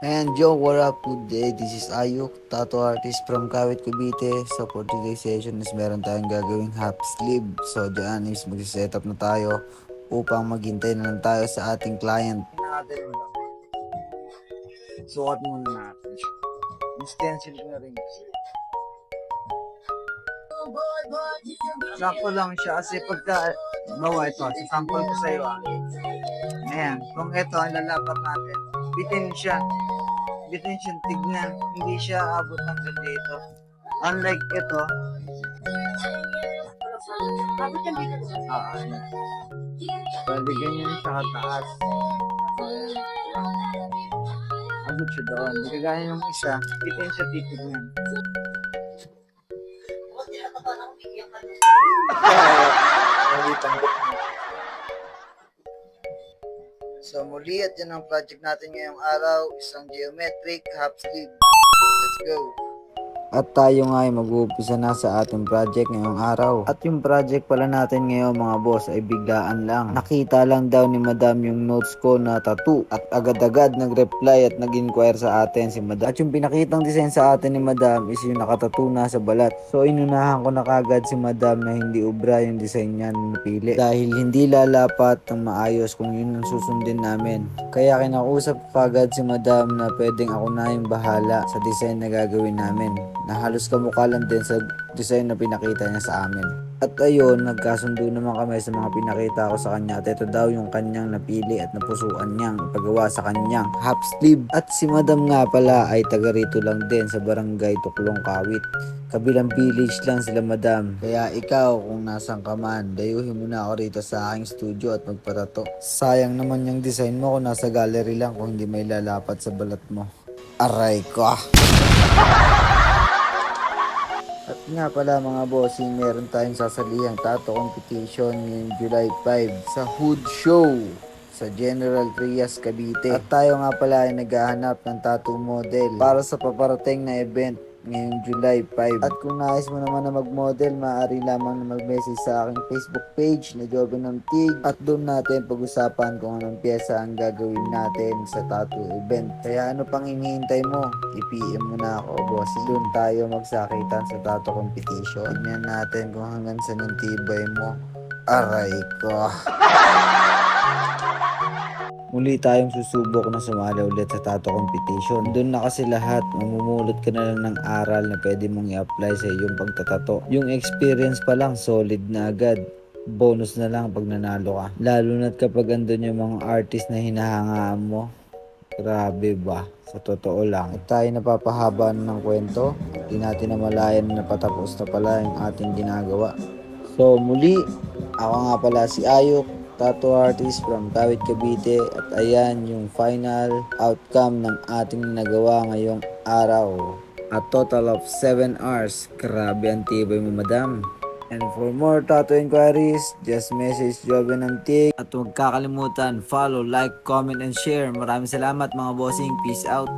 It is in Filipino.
And yo, what up? Good day. This is Ayuk, tattoo artist from Kawit, Cavite. So for today's session is meron tayong gagawing half sleeve. So dyan is mag-set up na tayo upang maghintay na lang tayo sa ating client. natin. Sukat muna natin ko na rin. Sakto lang siya kasi pagka bawa ito, sa sample ko sa'yo ah. Ayan, kung ito ang lalapat natin, bitin siya. Siya tignan. Hindi siya abot hanggang dito. Unlike ito, ah, ayan. Pwede ganyan sa kataas. Abot siya doon. Kagaya yung isa, bitin siya titignan. Hindi tanggap mo. So muli at yan ang project natin ngayong araw, isang geometric half sleeve. Let's go! At tayo nga ay mag-uumpisa na sa ating project ngayong araw. At yung project pala natin ngayon mga boss ay biglaan lang. Nakita lang daw ni madam yung notes ko na tattoo. At agad-agad nag-reply at nag-inquire sa atin si madam. At yung pinakitang design sa atin ni madam is yung nakatattoo na sa balat. So inunahan ko na kagad si madam na hindi ubra yung design niya na napili. Dahil hindi lalapat ng maayos kung yun ang susundin namin. Kaya kinausap kagad si madam na pwedeng ako na yung bahala sa design na gagawin namin na halos kamukha lang din sa design na pinakita niya sa amin. At ayun, nagkasundo naman kami sa mga pinakita ko sa kanya at ito daw yung kanyang napili at napusuan niyang ipagawa sa kanyang half sleeve. At si madam nga pala ay taga rito lang din sa barangay Tuklong Kawit. Kabilang village lang sila madam. Kaya ikaw kung nasan ka man, dayuhin mo na ako rito sa aking studio at magparato. Sayang naman yung design mo kung nasa gallery lang kung hindi may lalapat sa balat mo. Aray ko ah. Nga pala mga bossing, meron tayong sasalihang tattoo competition ngayong July 5 sa Hood Show sa General Trias, Cavite. At tayo nga pala ay naghahanap ng tattoo model para sa paparating na event ngayong July 5. At kung nais mo naman na mag-model, maaari lamang na mag-message sa aking Facebook page na Joven ng Tig at doon natin pag-usapan kung anong pyesa ang gagawin natin sa tattoo event. Kaya ano pang hinihintay mo? I-PM mo na ako, boss. Doon tayo magsakitan sa tattoo competition. Tingnan natin kung hanggang saan yung tibay mo. Aray ko. Muli tayong susubok na sumali ulit sa tattoo competition. Doon na kasi lahat, mamumulot ka na lang ng aral na pwede mong i-apply sa iyong pagtatato. Yung experience pa lang, solid na agad. Bonus na lang pag nanalo ka. Lalo na't kapag andun yung mga artist na hinahangaan mo. Grabe ba? Sa totoo lang. At tayo napapahaba na ng kwento. Di natin namalayan na patapos na pala yung ating ginagawa. So muli, ako nga pala si Ayuk, tattoo artist from Kawit, Cavite at ayan yung final outcome ng ating nagawa ngayong araw. A total of 7 hours. Grabe ang tibay mo madam. And for more tattoo inquiries, just message Joven ng Tig. At huwag kakalimutan, follow, like, comment, and share. Maraming salamat mga bossing. Peace out.